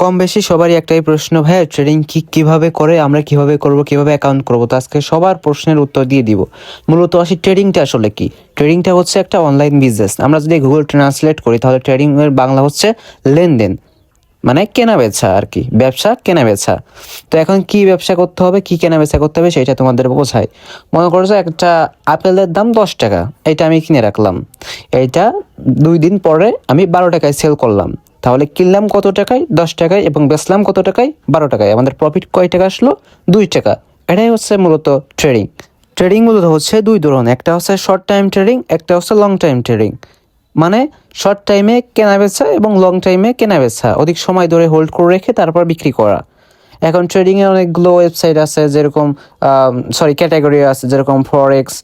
কম বেশি সবারই একটাই প্রশ্ন ভাই ট্রেডিং কি কীভাবে করে? আমরা কীভাবে করব? কীভাবে অ্যাকাউন্ট করব? তো আজকে সবার প্রশ্নের উত্তর দিয়ে দিব। মূলত আসি ট্রেডিংটা আসলে কি? ট্রেডিংটা হচ্ছে একটা অনলাইন বিজনেস আমরা যদি গুগল ট্রান্সলেট করি, তাহলে ট্রেডিং এর বাংলা হচ্ছে লেনদেন। মানে কেনা বেচা আর কি। ব্যবসা কেনা বেচা তো এখন কি ব্যবসা করতে হবে? কি কেনা বেচা করতে হবে? সেটা তোমাদের বোঝায় মনে করো যে একটা আপেলের দাম দশ টাকা। এটা আমি কিনে রাখলাম। এইটা দুই দিন পরে আমি বারো টাকায় সেল করলাম। তাহলে কিনলাম কত টাকায়? দশ টাকায় এবং বেচলাম কত টাকায়? বারো টাকায়। আমাদের প্রফিট কয় টাকা আসলো? দুই টাকা। এটাই হচ্ছে মূলত ট্রেডিং ট্রেডিং মূলত হচ্ছে দুই ধরনের। একটা হচ্ছে শর্ট টাইম ট্রেডিং একটা হচ্ছে লং টাইম ট্রেডিং মানে শর্ট টাইমে কেনা বেচা এবং লং টাইমে কেনা বেচা। অধিক সময় ধরে হোল্ড করে রেখে তারপর বিক্রি করা। এখন ট্রেডিংয়ে অনেকগুলো ওয়েবসাইট আছে যেরকম সরি ক্যাটাগরি আছে যেরকম ফরেক্স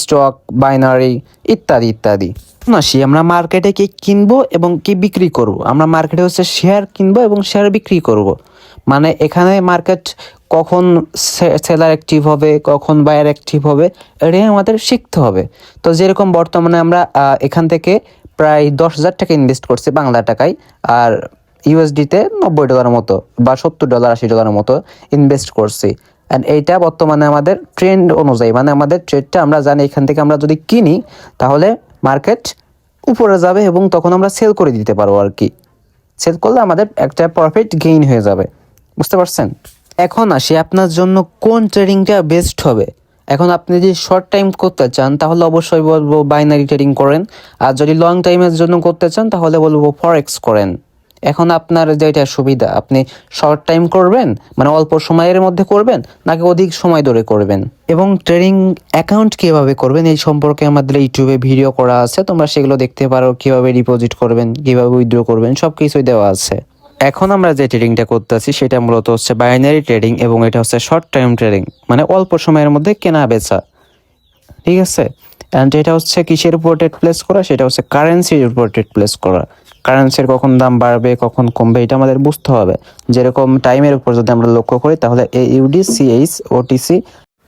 স্টক বাইনারি ইত্যাদি ইত্যাদি। এখন আসি আমরা মার্কেটে কি কিনবো এবং কি বিক্রি করব? আমরা মার্কেটে হচ্ছে শেয়ার কিনবো এবং শেয়ার বিক্রি করব। মানে এখানে মার্কেট কখন সেলার অ্যাক্টিভ হবে, কখন বায়ার অ্যাক্টিভ হবে, এটাই আমাদের শিখতে হবে। তো যেরকম বর্তমানে আমরা এখান থেকে প্রায় দশ হাজার টাকা ইনভেস্ট করছি বাংলা টাকায়, আর ইউএসডিতে নব্বই ডলার মতো বা সত্তর ডলার আশি ডলারের মতো ইনভেস্ট করছি। অ্যান্ড এইটা বর্তমানে আমাদের ট্রেন্ড অনুযায়ী মানে আমাদের ট্রেডটা আমরা জানি, এখান থেকে আমরা যদি কিনি, তাহলে মার্কেট উপরে যাবে এবং তখন আমরা সেল করে দিতে পারব আর কি। সেল করলে আমাদের একটা প্রফিট গেইন হয়ে যাবে। বুঝতে পারছেন? এখন আসি আপনার জন্য কোন ট্রেডিংটা বেস্ট হবে। এখন আপনি যদি শর্ট টাইম করতে চান, তাহলে অবশ্যই বলব বাইনারি ট্রেডিং করেন। আর যদি লং টাইমের জন্য করতে চান, তাহলে বলব ফরেক্স করেন। এখন আপনার যেটা সুবিধা, আপনি শর্ট টাইম করবেন মানে অল্প সময়ের মধ্যে করবেন, নাকি অধিক সময় ধরে করবেন? এবং ট্রেডিং অ্যাকাউন্ট কীভাবে করবেন, এই সম্পর্কে আমাদের ইউটিউবে ভিডিও করা আছে, তোমরা সেগুলো দেখতে পারো, কীভাবে ডিপোজিট করবেন, কীভাবে উইথড্র করবেন সব কিছুই দেওয়া আছে। এখন আমরা যে ট্রেডিংটা করতেছি, সেটা মূলত হচ্ছে বাইনারি ট্রেডিং এবং এটা হচ্ছে শর্ট টাইম ট্রেডিং মানে অল্প সময়ের মধ্যে কেনা বেচা ঠিক আছে? অ্যান্ড এটা হচ্ছে কিসের উপর ট্রেড প্লেস করা? সেটা হচ্ছে কারেন্সির উপর ট্রেড প্লেস করা। কারেন্সির কখন দাম বাড়বে, কখন কমবে, এটা আমাদের বুঝতে হবে। যেরকম টাইমের উপর যদি আমরা লক্ষ্য করি, তাহলে A U D C H OTC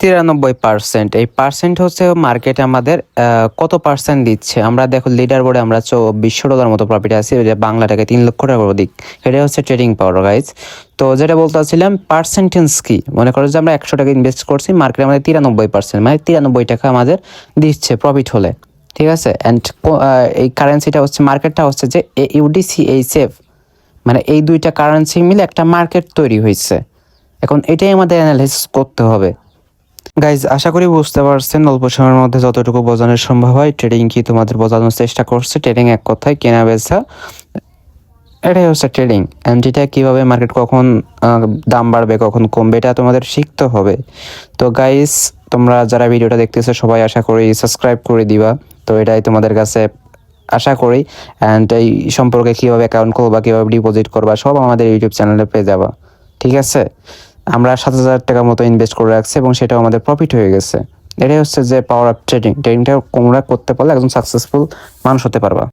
তিরানব্বই পার্সেন্ট এই পার্সেন্ট হচ্ছে মার্কেটে আমাদের কত পার্সেন্ট দিচ্ছে? আমরা দেখো লিডার বোর্ডে আমরা চব্বিশশো ডলার মতো প্রফিট আছি বাংলা টাকা তিন লক্ষ টাকার অধিক। এটা হচ্ছে ট্রেডিং পাওয়ার গাইজ তো যেটা বলতেছিলাম পার্সেন্টেজ কি? মনে করো যে আমরা একশো টাকা ইনভেস্ট করছি মার্কেটে আমাদের তিরানব্বই পার্সেন্ট মানে তিরানব্বই টাকা আমাদের দিচ্ছে প্রফিট হলে। ঠিক আছে? অ্যান্ড এই কারেন্সিটা হচ্ছে মার্কেটটা হচ্ছে যে এ ইউডিসি এইচএফ মানে এই দুইটা কারেন্সি মিলে একটা মার্কেট তৈরি হয়েছে। এখন এটাই আমাদের অ্যানালাইসিস করতে হবে। গাইজ আশা করি বুঝতে পারছেন, অল্প সময়ের মধ্যে যতটুকু বোঝানো সম্ভব হয় ট্রেডিং কি তোমাদের বোঝানোর চেষ্টা করছে ট্রেডিং এক কথায় কেনা বেচা, এটাই হচ্ছে ট্রেডিং অ্যান্ড এটা কীভাবে মার্কেট কখন দাম বাড়বে, কখন কমবে, এটা তোমাদের শিখতে হবে। তো গাইস তোমরা যারা ভিডিওটা দেখতেছো, সবাই আশা করি সাবস্ক্রাইব করে দিবা। তো এটাই তোমাদের কাছে আশা করি। অ্যান্ড এই সম্পর্কে কীভাবে অ্যাকাউন্ট করবা কীভাবে ডিপোজিট করবা, সব আমাদের ইউটিউব চ্যানেলে পেয়ে যাবা। ঠিক আছে? আমরা সাত হাজার টাকার মতো ইনভেস্ট করে রাখছি এবং সেটাও আমাদের প্রফিট হয়ে গেছে। এটাই হচ্ছে যে পাওয়ার অফ ট্রেডিং ট্রেডিংটা কোমরা করতে পারলে একজন সাকসেসফুল মানুষ হতে পারবা।